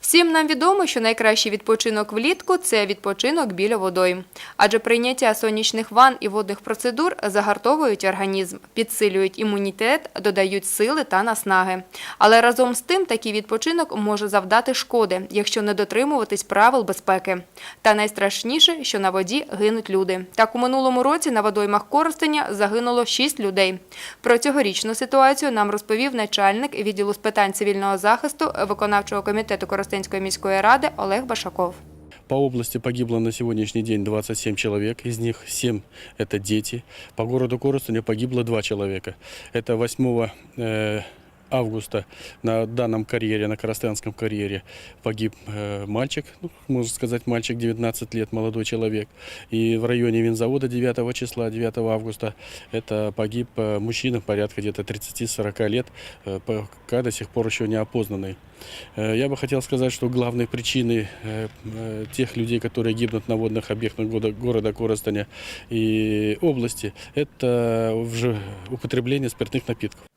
Всім нам відомо, що найкращий відпочинок влітку це відпочинок біля водойм. Адже прийняття сонячних ванн і водних процедур загартовують організм, підсилюють імунітет, додають сили та наснаги. Але разом з тим такий відпочинок може завдати шкоди, якщо не дотримуватись правил безпеки. Та найстрашніше, що на воді гинуть люди. Так у минулому році на водоймах Коростеня загинуло 6 людей. Про цьогорічну ситуацію нам розповів начальник відділу з питань цивільного захисту виконавчого комітету Коростенської міської ради Олег Башаков. По области погибло на сегодняшний день 27 человек, из них 7 это дети. По городу Коростеня погибло 2 человека. Это 8 э, августа на данном карьере, на Коростенском карьере погиб э, мальчик, ну, можно сказать мальчик 19 лет, молодой человек. И в районе винзавода 9 числа, 9 августа, это погиб э, мужчина порядка где-то 30-40 лет, э, пока до сих пор еще не опознанный. Я бы хотел сказать, что главной причиной тех людей, которые гибнут на водных объектах города Коростеня и области, это уже употребление спиртных напитков.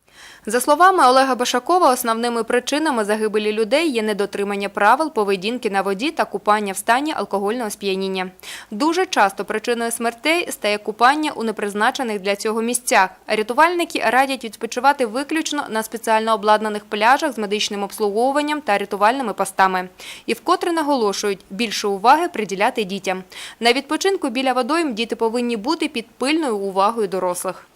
За словами Олега Башакова, основними причинами загибелі людей є недотримання правил поведінки на воді та купання в стані алкогольного сп'яніння. Дуже часто причиною смертей стає купання у непризначених для цього місцях. Рятувальники радять відпочивати виключно на спеціально обладнаних пляжах з медичним обслуговуванням та рятувальними постами. І вкотре наголошують більше уваги приділяти дітям. На відпочинку біля водойм діти повинні бути під пильною увагою дорослих.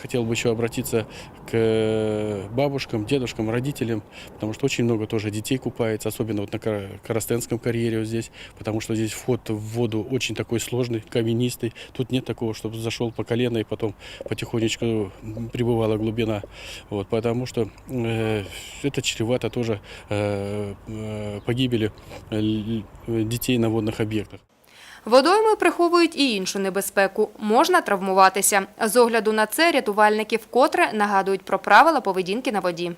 Хотел бы еще обратиться к э, бабушкам, дедушкам, родителям, потому что очень много тоже детей купается, особенно вот на Кор- Коростенском карьере вот здесь, потому что здесь вход в воду очень такой сложный, каменистый. Тут нет такого, чтобы зашел по колено и потом потихонечку прибывала глубина. Вот, потому что э, это чревато тоже э, э, погибели э, детей на водных объектах. Водойми приховують і іншу небезпеку – можна травмуватися. З огляду на це рятувальники вкотре нагадують про правила поведінки на воді.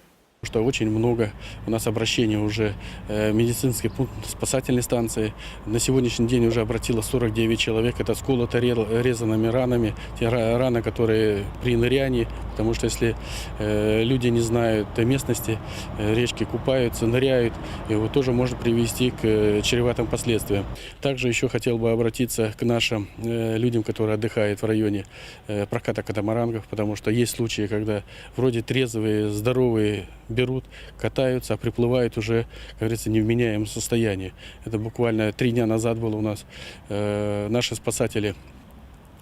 что очень много у нас обращений уже э, медицинский пункт спасательной станции. На сегодняшний день уже обратило 49 человек. Это сколото ре- резанными ранами, те ра- раны, которые при нырянии, потому что если э, люди не знают местности, э, речки купаются, ныряют, вот тоже может привести к э, чреватым последствиям. Также еще хотел бы обратиться к нашим э, людям, которые отдыхают в районе э, проката катамарангов, потому что есть случаи, когда вроде трезвые, здоровые берут, катаются, а приплывают уже, как говорится, не в меняемом состоянии. Это буквально три дня назад было у нас. Э, наши спасатели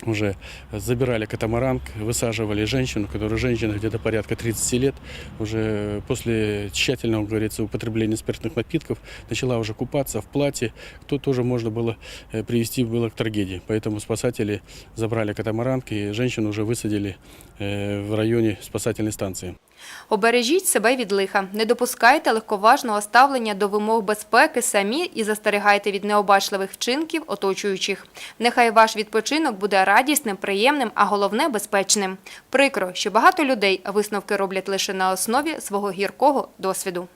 уже забирали катамаранг, высаживали женщину, которая женщина где-то порядка 30 лет, уже после тщательного, как говорится, употребления спиртных напитков, начала уже купаться в платье, то тоже можно было э, привести было к трагедии. Поэтому спасатели забрали катамаранг и женщину уже высадили э, в районе спасательной станции. Обережіть себе від лиха, не допускайте легковажного ставлення до вимог безпеки самі і застерігайте від необачливих вчинків оточуючих. Нехай ваш відпочинок буде радісним, приємним, а головне безпечним. Прикро, що багато людей висновки роблять лише на основі свого гіркого досвіду.